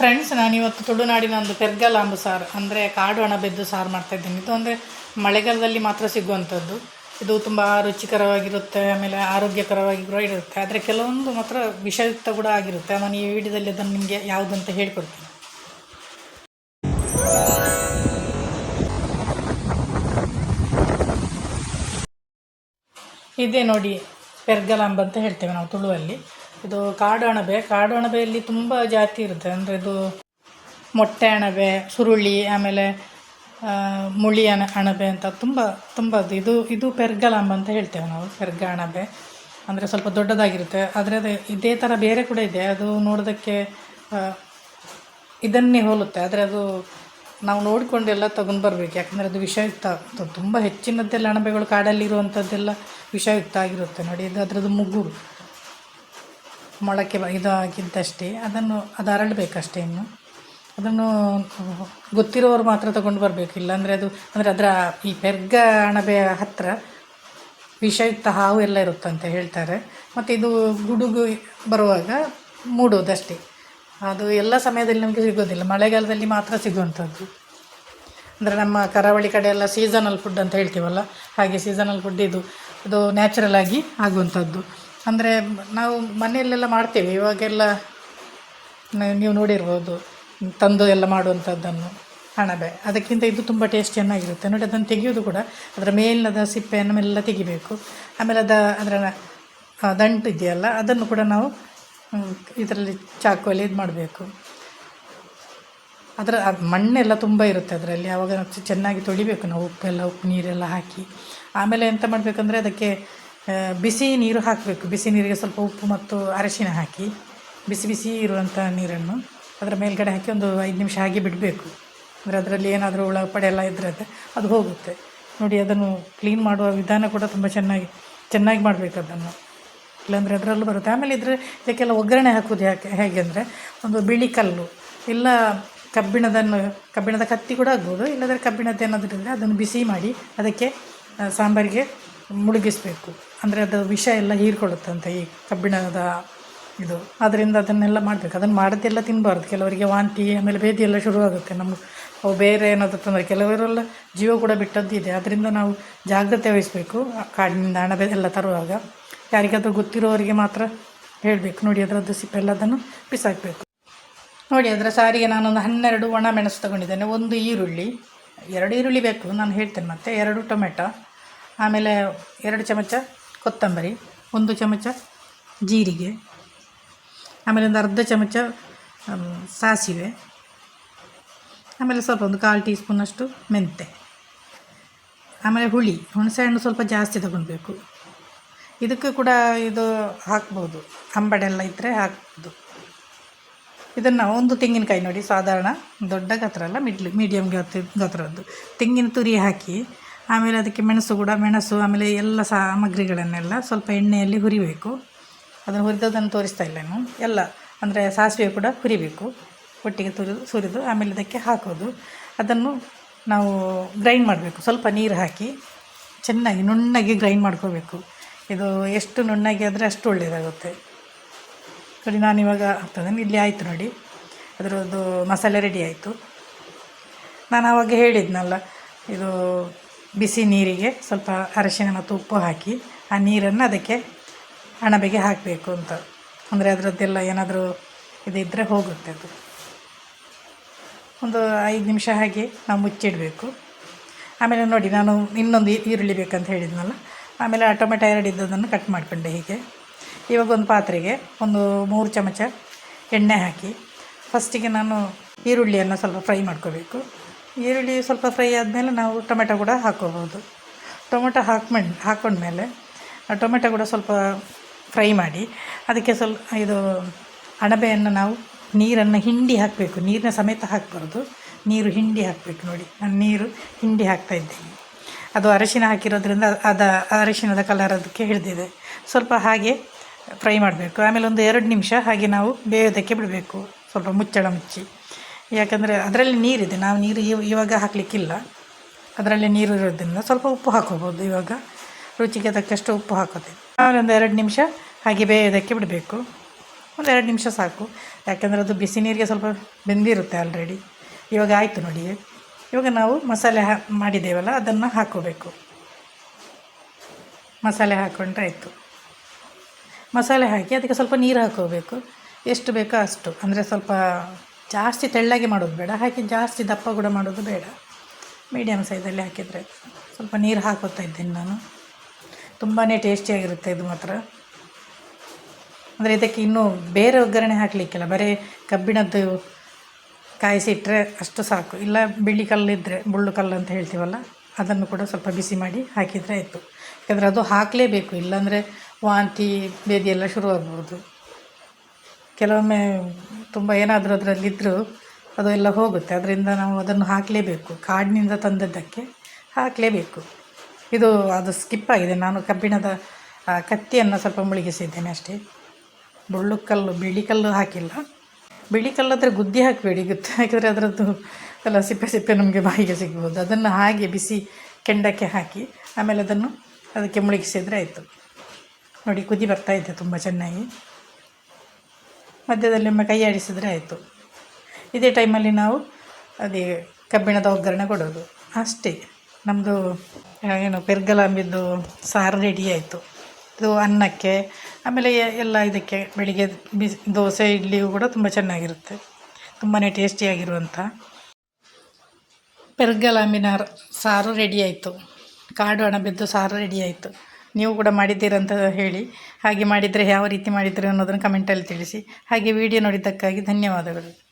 Friends ನಾನು ಇವತ್ತು ತುಳುನಾಡಿನ ಒಂದು ಪೆರ್ಗಲಾಂಬು ಸಾರು, ಅಂದರೆ ಕಾಡು ಅಣಬೆದ್ದು ಸಾರು ಮಾಡ್ತಾಯಿದ್ದೀನಿ ಇದು ಅಂದರೆ ಮಳೆಗಾಲದಲ್ಲಿ ಮಾತ್ರ ಸಿಗುವಂಥದ್ದು. ಇದು ತುಂಬ ರುಚಿಕರವಾಗಿರುತ್ತೆ, ಆಮೇಲೆ ಆರೋಗ್ಯಕರವಾಗಿ ಕೂಡ ಇರುತ್ತೆ. ಆದರೆ ಕೆಲವೊಂದು ಮಾತ್ರ ವಿಷಯುಕ್ತ ಕೂಡ ಆಗಿರುತ್ತೆ. ನಾನು ಈ ವಿಡಿಯೋದಲ್ಲಿ ಅದನ್ನು ನಿಮಗೆ ಯಾವುದಂತ ಹೇಳ್ಕೊಡ್ತೀನಿ. ಇದೇ ನೋಡಿ ಪೆರ್ಗಲಾಂಬ್ ಅಂತ ಹೇಳ್ತೇವೆ ನಾವು ತುಳುವಲ್ಲಿ. ಇದು ಕಾಡು ಅಣಬೆ ಕಾಡು ಅಣಬೆಯಲ್ಲಿ ತುಂಬ ಜಾತಿ ಇರುತ್ತೆ. ಅಂದರೆ ಇದು ಮೊಟ್ಟೆ ಅಣಬೆ, ಸುರುಳಿ, ಆಮೇಲೆ ಮುಳಿ ಅಣ, ಅಣಬೆ ಅಂತ ತುಂಬ ತುಂಬ ಇದು ಇದು ಪೆರ್ಗಲಾಂಬ ಅಂತ ಹೇಳ್ತೇವೆ ನಾವು, ಪೆರ್ಗ ಅಣಬೆ. ಅಂದರೆ ಸ್ವಲ್ಪ ದೊಡ್ಡದಾಗಿರುತ್ತೆ. ಆದರೆ ಅದು, ಇದೇ ಥರ ಬೇರೆ ಕೂಡ ಇದೆ. ಅದು ನೋಡೋದಕ್ಕೆ ಇದನ್ನೇ ಹೋಲುತ್ತೆ. ಆದರೆ ಅದು ನಾವು ನೋಡಿಕೊಂಡೆಲ್ಲ ತಗೊಂಡು ಬರಬೇಕು. ಯಾಕಂದರೆ ಅದು ವಿಷಯುಕ್ತ ತುಂಬ ಹೆಚ್ಚಿನದ್ದೆಲ್ಲ ಅಣಬೆಗಳು ಕಾಡಲ್ಲಿರುವಂಥದ್ದೆಲ್ಲ ವಿಷಯುಕ್ತ ಆಗಿರುತ್ತೆ ನೋಡಿ. ಇದು ಅದರದ್ದು ಮುಗ್ಗುರು ಮೊಳಕೆ ಇದು ಆಗಿದ್ದಷ್ಟೇ ಅದನ್ನು ಅದು ಹರಳಬೇಕಷ್ಟೇ ಇನ್ನು. ಅದನ್ನು ಗೊತ್ತಿರೋರು ಮಾತ್ರ ತಗೊಂಡು ಬರಬೇಕು. ಇಲ್ಲಾಂದರೆ ಅದು, ಅಂದರೆ ಅದರ ಈ ಪೆರ್ಗ ಅಣಬೆ ಹತ್ತಿರ ವಿಷಯುಕ್ತ ಹಾವು ಎಲ್ಲ ಇರುತ್ತಂತೆ ಹೇಳ್ತಾರೆ. ಮತ್ತು ಇದು ಗುಡುಗು ಬರುವಾಗ ಮೂಡೋದಷ್ಟೇ. ಅದು ಎಲ್ಲ ಸಮಯದಲ್ಲಿ ನಮಗೆ ಸಿಗೋದಿಲ್ಲ. ಮಳೆಗಾಲದಲ್ಲಿ ಮಾತ್ರ ಸಿಗುವಂಥದ್ದು. ಅಂದರೆ ನಮ್ಮ ಕರಾವಳಿ ಕಡೆ ಎಲ್ಲ ಸೀಸನಲ್ ಫುಡ್ ಅಂತ ಹೇಳ್ತೀವಲ್ಲ? ಹಾಗೆ ಸೀಸನಲ್ ಫುಡ್ ಇದು, ಅದು ನ್ಯಾಚುರಲ್ ಆಗಿ ಆಗುವಂಥದ್ದು. ಅಂದರೆ ನಾವು ಮನೆಯಲ್ಲೆಲ್ಲ ಮಾಡ್ತೇವೆ. ಇವಾಗೆಲ್ಲ ನೀವು ನೋಡಿರ್ಬೋದು, ತಂದು ಎಲ್ಲ ಮಾಡುವಂಥದ್ದನ್ನು ಅಣಬೆ ಅದಕ್ಕಿಂತ ಇದು ತುಂಬ ಟೇಸ್ಟ್ ಚೆನ್ನಾಗಿರುತ್ತೆ. ನೋಡಿ, ಅದನ್ನು ತೆಗೆಯೋದು ಕೂಡ ಅದರ ಮೇಲಿನದ ಸಿಪ್ಪೆಯನ್ನು ಎಲ್ಲ ತೆಗಿಬೇಕು. ಆಮೇಲೆ ಅದ ಅದರ ದಂಟು ಇದೆಯಲ್ಲ, ಅದನ್ನು ಕೂಡ ನಾವು ಇದರಲ್ಲಿ ಚಾಕುವಲ್ಲಿ ಇದು ಮಾಡಬೇಕು. ಅದರ ಅದ್ ಮಣ್ಣೆಲ್ಲ ತುಂಬ ಇರುತ್ತೆ ಅದರಲ್ಲಿ. ಆವಾಗ ಚೆನ್ನಾಗಿ ತೊಳಿಬೇಕು ನಾವು ಉಪ್ಪೆಲ್ಲ, ಉಪ್ಪು ನೀರೆಲ್ಲ ಹಾಕಿ. ಆಮೇಲೆ ಎಂತ ಮಾಡಬೇಕಂದ್ರೆ ಅದಕ್ಕೆ ಬಿಸಿ ನೀರು ಹಾಕಬೇಕು. ಬಿಸಿ ನೀರಿಗೆ ಸ್ವಲ್ಪ ಉಪ್ಪು ಮತ್ತು ಅರಶಿನ ಹಾಕಿ, ಬಿಸಿ ಬಿಸಿ ಇರುವಂಥ ನೀರನ್ನು ಅದರ ಮೇಲ್ಗಡೆ ಹಾಕಿ ಒಂದು ಐದು ನಿಮಿಷ ಹಾಗೆ ಬಿಡಬೇಕು. ಅಂದರೆ ಅದರಲ್ಲಿ ಏನಾದರೂ ಹುಳ, ಪಡೆ ಎಲ್ಲ ಇದ್ದರೆ ಅದು- ಹೋಗುತ್ತೆ. ನೋಡಿ, ಅದನ್ನು ಕ್ಲೀನ್ ಮಾಡುವ ವಿಧಾನ ಕೂಡ ತುಂಬ ಚೆನ್ನಾಗಿ ಚೆನ್ನಾಗಿ ಮಾಡಬೇಕು ಅದನ್ನು. ಇಲ್ಲಾಂದರೆ ಅದರಲ್ಲೂ ಬರುತ್ತೆ. ಆಮೇಲೆ ಇದ್ರೆ ಇದಕ್ಕೆಲ್ಲ ಒಗ್ಗರಣೆ ಹಾಕೋದು ಯಾಕೆ, ಹೇಗೆ ಅಂದರೆ ಒಂದು ಬಿಳಿ ಕಲ್ಲು. ಇಲ್ಲ ಕಬ್ಬಿಣದನ್ನು, ಕಬ್ಬಿಣದ ಕತ್ತಿ ಕೂಡ ಆಗ್ಬೋದು ಇಲ್ಲಾಂದರೆ ಕಬ್ಬಿಣದ ಏನಾದರೂ ಇದ್ದರೆ ಅದನ್ನು ಬಿಸಿ ಮಾಡಿ ಅದಕ್ಕೆ ಸಾಂಬಾರಿಗೆ ಮುಳುಗಿಸಬೇಕು. ಅಂದರೆ ಅದು ವಿಷ ಎಲ್ಲ ಹೀರ್ಕೊಳ್ಳುತ್ತಂತೆ ಈ ಕಬ್ಬಿಣದ ಇದು. ಅದರಿಂದ ಅದನ್ನೆಲ್ಲ ಮಾಡಬೇಕು. ಅದನ್ನು ಮಾಡೋದೆಲ್ಲ ತಿನ್ನಬಾರ್ದು ಕೆಲವರಿಗೆ ವಾಂತಿ, ಆಮೇಲೆ ಭೇದಿ ಎಲ್ಲ ಶುರುವಾಗುತ್ತೆ. ನಮ್ಗೆ ಅವು ಬೇರೆ ಏನಾದರೂ ತೊಂದರೆ. ಕೆಲವರೆಲ್ಲ ಜೀವ ಕೂಡ ಬಿಟ್ಟದ್ದು ಇದೆ. ಅದರಿಂದ ನಾವು ಜಾಗ್ರತೆ ವಹಿಸಬೇಕು. ಕಾಡಿನಿಂದ ಹಣ ಎಲ್ಲ ತರುವಾಗ. ಯಾರಿಗಾದರೂ ಗೊತ್ತಿರೋರಿಗೆ ಮಾತ್ರ ಹೇಳಬೇಕು. ನೋಡಿ ಅದರದ್ದು ಸಿಪ್ಪೆಲ್ಲ ಅದನ್ನು ಬಿಸಾಕಬೇಕು. ನೋಡಿ ಅದರ ಸಾರಿಗೆ ನಾನೊಂದು ಹನ್ನೆರಡು ಒಣ ಮೆಣಸು ತಗೊಂಡಿದ್ದೇನೆ. ಒಂದು ಈರುಳ್ಳಿ. ಎರಡು ಈರುಳ್ಳಿ ಬೇಕು. ನಾನು ಹೇಳ್ತೇನೆ ಮತ್ತೆ. ಎರಡು ಟೊಮೆಟೊ. ಆಮೇಲೆ ಎರಡು ಚಮಚ ಕೊತ್ತಂಬರಿ, ಒಂದು ಚಮಚ ಜೀರಿಗೆ, ಆಮೇಲೆ ಒಂದು ಅರ್ಧ ಚಮಚ ಸಾಸಿವೆ, ಆಮೇಲೆ ಸ್ವಲ್ಪ ಒಂದು ಕಾಲು ಟೀ ಸ್ಪೂನಷ್ಟು ಮೆಂತೆ, ಆಮೇಲೆ ಹುಳಿ, ಹುಣಸೆ ಹಣ್ಣು ಸ್ವಲ್ಪ ಜಾಸ್ತಿ ತಗೊಳ್ಬೇಕು ಇದಕ್ಕೆ ಕೂಡ ಇದು ಹಾಕ್ಬೋದು, ಅಂಬಡೆಲ್ಲ ಇದ್ದರೆ ಹಾಕ್ಬೋದು. ಇದನ್ನು ಒಂದು ತೆಂಗಿನಕಾಯಿ ನೋಡಿ, ಸಾಧಾರಣ ದೊಡ್ಡ ಗಾತ್ರ ಅಲ್ಲ, ಮಿಡ್ಲ್ ಮೀಡಿಯಮ್ ಗಾತ್ರ, ಗಾತ್ರದ್ದು. ತೆಂಗಿನ ತುರಿ ಹಾಕಿ ಆಮೇಲೆ ಅದಕ್ಕೆ ಮೆಣಸು ಕೂಡ, ಮೆಣಸು, ಆಮೇಲೆ ಎಲ್ಲ ಸಾಮಗ್ರಿಗಳನ್ನೆಲ್ಲ ಸ್ವಲ್ಪ ಎಣ್ಣೆಯಲ್ಲಿ ಹುರಿಬೇಕು. ಅದನ್ನು ಹುರಿದದನ್ನು ತೋರಿಸ್ತಾ ಇಲ್ಲ ನಾನು ಎಲ್ಲ, ಅಂದರೆ ಸಾಸಿವೆ ಕೂಡ ಹುರಿಬೇಕು. ಒಟ್ಟಿಗೆ ತುರಿದು, ಸುರಿದು ಆಮೇಲೆ ಇದಕ್ಕೆ ಹಾಕೋದು. ಅದನ್ನು ನಾವು ಗ್ರೈಂಡ್ ಮಾಡಬೇಕು. ಸ್ವಲ್ಪ ನೀರು ಹಾಕಿ ಚೆನ್ನಾಗಿ ನುಣ್ಣಗೆ ಗ್ರೈಂಡ್ ಮಾಡ್ಕೋಬೇಕು. ಇದು ಎಷ್ಟು ನುಣ್ಣಗೆ ಆದರೆ ಅಷ್ಟು ಒಳ್ಳೆಯದಾಗುತ್ತೆ ನೋಡಿ ನಾನು ಇವಾಗ ಹಾಕ್ತದೆ ಇಲ್ಲಿ ಆಯಿತು ನೋಡಿ. ಅದರದ್ದು ಮಸಾಲೆ ರೆಡಿ ಆಯಿತು. ನಾನು ಆವಾಗ ಹೇಳಿದ್ನಲ್ಲ, ಇದು ಬಿಸಿ ನೀರಿಗೆ ಸ್ವಲ್ಪ ಅರಶಿನ ಮತ್ತು ಉಪ್ಪು ಹಾಕಿ, ಆ ನೀರನ್ನು ಅದಕ್ಕೆ ಅಣಬೆಗೆ ಹಾಕಬೇಕು ಅಂತ. ಅಂದರೆ ಅದರದ್ದೆಲ್ಲ ಏನಾದರೂ ಇದಿದ್ದರೆ ಹೋಗುತ್ತೆ ಅದು. ಒಂದು ಐದು ನಿಮಿಷ ಹಾಗೆ ನಾವು ಮುಚ್ಚಿಡಬೇಕು. ಆಮೇಲೆ ನೋಡಿ, ನಾನು ಇನ್ನೊಂದು ಈರುಳ್ಳಿ ಬೇಕಂತ ಹೇಳಿದ್ನಲ್ಲ, ಆಮೇಲೆ ಆ ಟೊಮೆಟೊ ಎರಡಿದ್ದದನ್ನು ಕಟ್ ಮಾಡಿಕೊಂಡೆ ಹೀಗೆ. ಇವಾಗ ಒಂದು ಪಾತ್ರೆಗೆ ಒಂದು ಮೂರು ಚಮಚ ಎಣ್ಣೆ ಹಾಕಿ ಫಸ್ಟಿಗೆ ನಾನು ಈರುಳ್ಳಿಯನ್ನು ಸ್ವಲ್ಪ ಫ್ರೈ ಮಾಡ್ಕೋಬೇಕು. ಈರುಳ್ಳಿ ಸ್ವಲ್ಪ ಫ್ರೈ ಆದಮೇಲೆ ನಾವು ಟೊಮೆಟೊ ಕೂಡ ಹಾಕ್ಕೋಬೋದು ಟೊಮೆಟೊ ಹಾಕ್ಮೆಂಡ್ ಹಾಕೊಂಡ್ಮೇಲೆ ಟೊಮೆಟೊ ಕೂಡ ಸ್ವಲ್ಪ ಫ್ರೈ ಮಾಡಿ, ಅದಕ್ಕೆ ಸ್ವಲ್ಪ ಇದು ಅಣಬೆಯನ್ನು ನಾವು ನೀರನ್ನು ಹಿಂಡಿ ಹಾಕಬೇಕು. ನೀರಿನ ಸಮೇತ ಹಾಕಬಾರ್ದು. ನೀರು ಹಿಂಡಿ ಹಾಕಬೇಕು ನೋಡಿ. ನಾನು ನೀರು ಹಿಂಡಿ ಹಾಕ್ತಾ ಇದ್ದೀನಿ. ಅದು ಅರಶಿನ ಹಾಕಿರೋದ್ರಿಂದ ಅದ ಅರಶಿನದ ಕಲರ್ ಅದಕ್ಕೆ ಹಿಡಿದಿದೆ. ಸ್ವಲ್ಪ ಹಾಗೆ ಫ್ರೈ ಮಾಡಬೇಕು. ಆಮೇಲೆ ಒಂದು ಎರಡು ನಿಮಿಷ ಹಾಗೆ ನಾವು ಬೇಯೋದಕ್ಕೆ ಬಿಡಬೇಕು. ಸ್ವಲ್ಪ ಮುಚ್ಚಳ ಮುಚ್ಚಿ. ಯಾಕಂದರೆ ಅದರಲ್ಲಿ ನೀರಿದೆ ನಾವು ನೀರು ಇವ- ಇವಾಗ ಹಾಕಲಿಕ್ಕಿಲ್ಲ. ಅದರಲ್ಲಿ ನೀರು ಇರೋದ್ರಿಂದ ಸ್ವಲ್ಪ ಉಪ್ಪು ಹಾಕೋಬೋದು ಇವಾಗ. ರುಚಿಗೆ ತಕ್ಕಷ್ಟು ಉಪ್ಪು ಹಾಕೋತೀವಿ ಒಂದು ಎರಡು ನಿಮಿಷ ಹಾಗೆ ಬೇಯೋದಕ್ಕೆ ಬಿಡಬೇಕು. ಒಂದು ಎರಡು ನಿಮಿಷ ಸಾಕು. ಯಾಕಂದರೆ ಅದು ಬಿಸಿ ನೀರಿಗೆ ಸ್ವಲ್ಪ ಬೆಂದಿರುತ್ತೆ ಆಲ್ರೆಡಿ ಇವಾಗ ಆಯಿತು ನೋಡಿ. ಇವಾಗ ನಾವು ಮಸಾಲೆ ಹಾ, ಮಾಡಿದ್ದೇವಲ್ಲ, ಅದನ್ನು ಹಾಕೋಬೇಕು. ಮಸಾಲೆ ಹಾಕ್ಕೊಂಡ್ರೆ ಆಯಿತು. ಮಸಾಲೆ ಹಾಕಿ ಅದಕ್ಕೆ ಸ್ವಲ್ಪ ನೀರು ಹಾಕೋಬೇಕು. ಎಷ್ಟು ಬೇಕೋ ಅಷ್ಟು. ಅಂದರೆ ಸ್ವಲ್ಪ ಜಾಸ್ತಿ ತೆಳ್ಳಗೆ ಮಾಡೋದು ಬೇಡ. ಹಾಕಿ ಜಾಸ್ತಿ ದಪ್ಪ ಕೂಡ ಮಾಡೋದು ಬೇಡ. ಮೀಡಿಯಮ್ ಸೈಜಲ್ಲಿ ಹಾಕಿದರೆ ಸ್ವಲ್ಪ ನೀರು ಹಾಕೋತಾ ಇದ್ದೀನಿ ನಾನು. ತುಂಬಾ ಟೇಸ್ಟಿಯಾಗಿರುತ್ತೆ ಇದು ಮಾತ್ರ. ಅಂದರೆ ಇದಕ್ಕೆ ಇನ್ನೂ ಬೇರೆ ಒಗ್ಗರಣೆ ಹಾಕಲಿಕ್ಕಿಲ್ಲ. ಬರೀ ಕಬ್ಬಿಣದ್ದು ಕಾಯಿಸಿಟ್ಟರೆ ಅಷ್ಟು ಸಾಕು. ಇಲ್ಲ ಬಿಳಿ ಕಲ್ಲಿದ್ದರೆ ಬುಳ್ಳು ಕಲ್ಲು ಅಂತ ಹೇಳ್ತೀವಲ್ಲ, ಅದನ್ನು ಕೂಡ ಸ್ವಲ್ಪ ಬಿಸಿ ಮಾಡಿ ಹಾಕಿದರೆ ಆಯಿತು. ಯಾಕಂದರೆ ಅದು ಹಾಕಲೇಬೇಕು. ಇಲ್ಲಾಂದರೆ ವಾಂತಿ, ಬೇದಿ ಎಲ್ಲ ಶುರುವಾಗ್ಬೋದು. ಕೆಲವೊಮ್ಮೆ ತುಂಬ ಏನಾದರೂ ಅದರಲ್ಲಿದ್ದರೂ ಅದು ಎಲ್ಲ ಹೋಗುತ್ತೆ. ಅದರಿಂದ ನಾವು ಅದನ್ನು ಹಾಕಲೇಬೇಕು. ಕಾಡಿನಿಂದ ತಂದದ್ದಕ್ಕೆ ಹಾಕಲೇಬೇಕು. ಇದು ಅದು ಸ್ಕಿಪ್ ಆಗಿದೆ. ನಾನು ಕಬ್ಬಿಣದ ಕತ್ತಿಯನ್ನು ಸ್ವಲ್ಪ ಮುಳುಗಿಸಿದ್ದೇನೆ ಅಷ್ಟೇ. ಬುಳ್ಳು ಕಲ್ಲು, ಬಿಳಿ ಕಲ್ಲು ಹಾಕಿಲ್ಲ. ಬಿಳಿ ಕಲ್ಲಾದರೆ ಗುದ್ದಿ ಹಾಕಬೇಡಿ. ಗುದ್ದಿ ಹಾಕಿದರೆ ಅದರದ್ದು ಎಲ್ಲ ಸಿಪ್ಪೆ ಸಿಪ್ಪೆ ನಮಗೆ ಬಾಯಿಗೆ ಸಿಗ್ಬೋದು. ಅದನ್ನು ಹಾಗೆ ಬಿಸಿ ಕೆಂಡಕ್ಕೆ ಹಾಕಿ ಆಮೇಲೆ ಅದನ್ನು ಅದಕ್ಕೆ ಮುಳುಗಿಸಿದರೆ ಆಯಿತು. ನೋಡಿ, ಕುದಿ ಬರ್ತಾ ಇದೆ ತುಂಬ ಚೆನ್ನಾಗಿ. ಮಧ್ಯದಲ್ಲಿ ಒಮ್ಮೆ ಕೈ ಆಡಿಸಿದರೆ ಆಯಿತು. ಇದೇ ಟೈಮಲ್ಲಿ ನಾವು ಅದೇ ಕಬ್ಬಿಣದ ಒಗ್ಗರಣೆ ಕೊಡೋದು. ಅಷ್ಟೇ. ನಮ್ಮದು ಏನು, ಪೆರ್ಗಲಾಂಬಿದ್ದು ಸಾರು ರೆಡಿ ಆಯಿತು. ಇದು ಅನ್ನಕ್ಕೆ, ಆಮೇಲೆ ಎಲ್ಲ ಇದಕ್ಕೆ ಬೆಳಿಗ್ಗೆ ಬಿಸಿ, ದೋಸೆ, ಇಡ್ಲಿಯೂ ಕೂಡ ತುಂಬ ಚೆನ್ನಾಗಿರುತ್ತೆ. ತುಂಬಾ ಟೇಸ್ಟಿಯಾಗಿರುವಂಥ. ಪೆರ್ಗಲಾಂಬಿನ ಸಾರು ರೆಡಿ ಆಯಿತು. ಕಾಡು ಅಣಬೆದ್ದು ಸಾರು ರೆಡಿ ಆಯಿತು. ನೀವು ಕೂಡ ಮಾಡಿದ್ದೀರಂತ ಹೇಳಿ. ಹಾಗೆ ಮಾಡಿದರೆ ಯಾವ ರೀತಿ ಮಾಡಿದ್ದೀರಿ ಅನ್ನೋದನ್ನು ಕಮೆಂಟಲ್ಲಿ ತಿಳಿಸಿ. ಹಾಗೆ ವಿಡಿಯೋ ನೋಡಿದ್ದಕ್ಕಾಗಿ ಧನ್ಯವಾದಗಳು.